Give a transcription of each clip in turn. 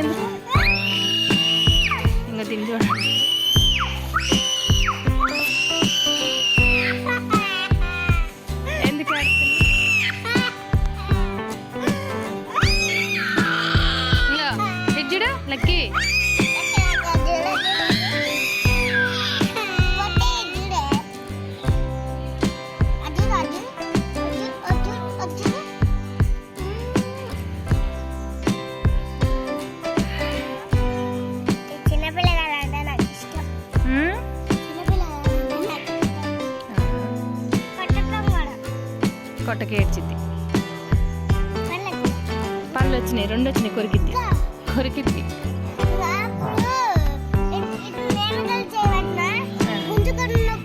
ఎందుకు ఇంకా తింటాడు కొట్టకి వాళ్ళకి పళ్ళు వచ్చినాయి రెండు వచ్చినాయి కొరికిద్ది. కొరికిద్ది.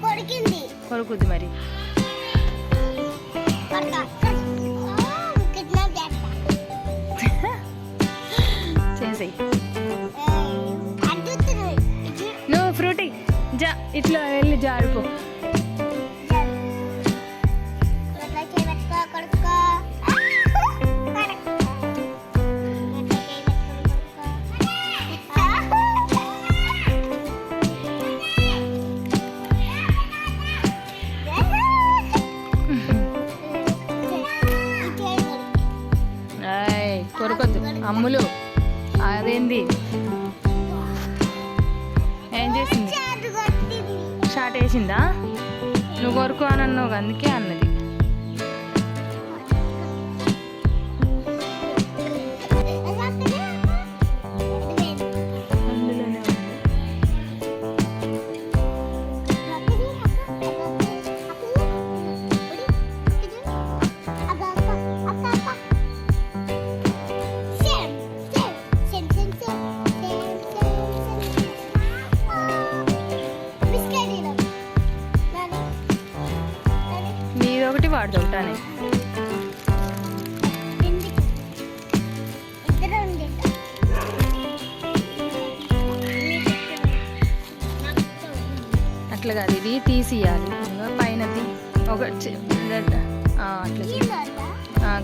కొరికింది కొరుకుద్ది మరి. చేసేయి. నువ్వు ఫ్రూటీ జా ఇట్లా వెళ్ళి జారిపో. అమ్ములు. అదేంది? ఏం చేసింది? షార్ట్ వేసిందా? నువ్వు కొరుకు అని అన్నావు అందుకే అన్నది. ఒకటానే అట్లా కాదు ఇది తీసియాలి పైనది ఒక అట్లా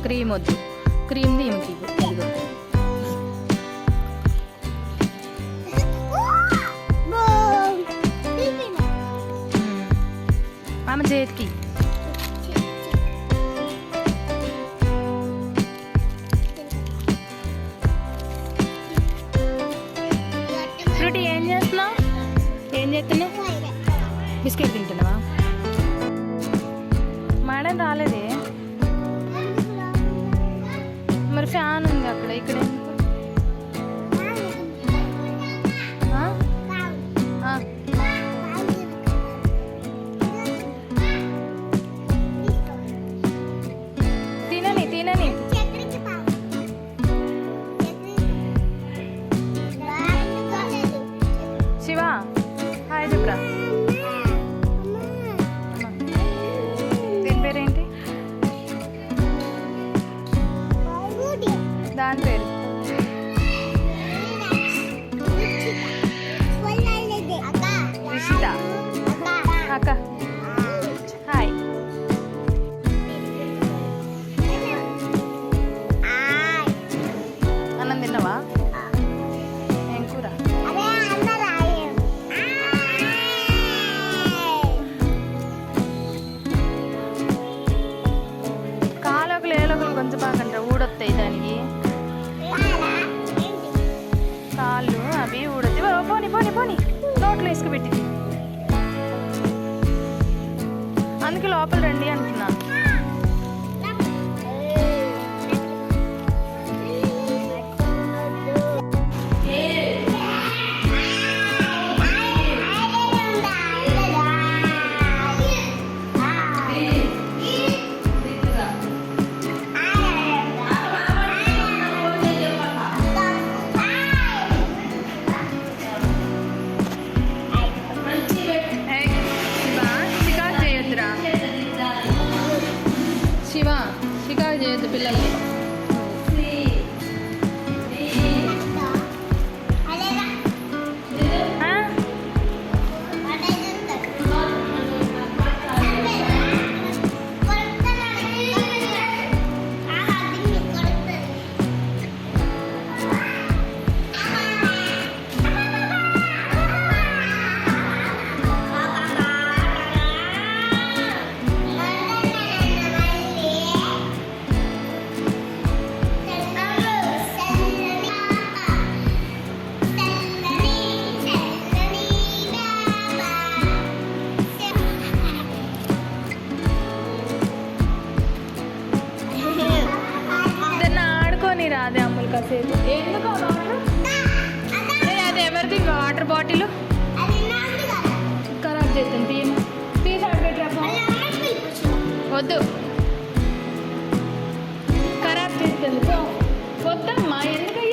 క్రీమ్ వద్దు. క్రీమ్. ఇదిగో. ఉమ్. ఆమె చేతికి చేస్తున్నావు? బిస్కెట్ తింటున్నావా? మేడం రాలేదే. தான் பேர் లోపల రండి అంటున్నా. షికారు చేయొద్దు పిల్లల్ని కాసేపు ఎందుకు అది ఎవరిది? Water bottle? ఖరాబ్ చేస్తాను తీయను తీసి అడగట్రా వద్దు. ఖరాబ్ చేస్తుంది పో. వద్దమ్మా ఎందుకు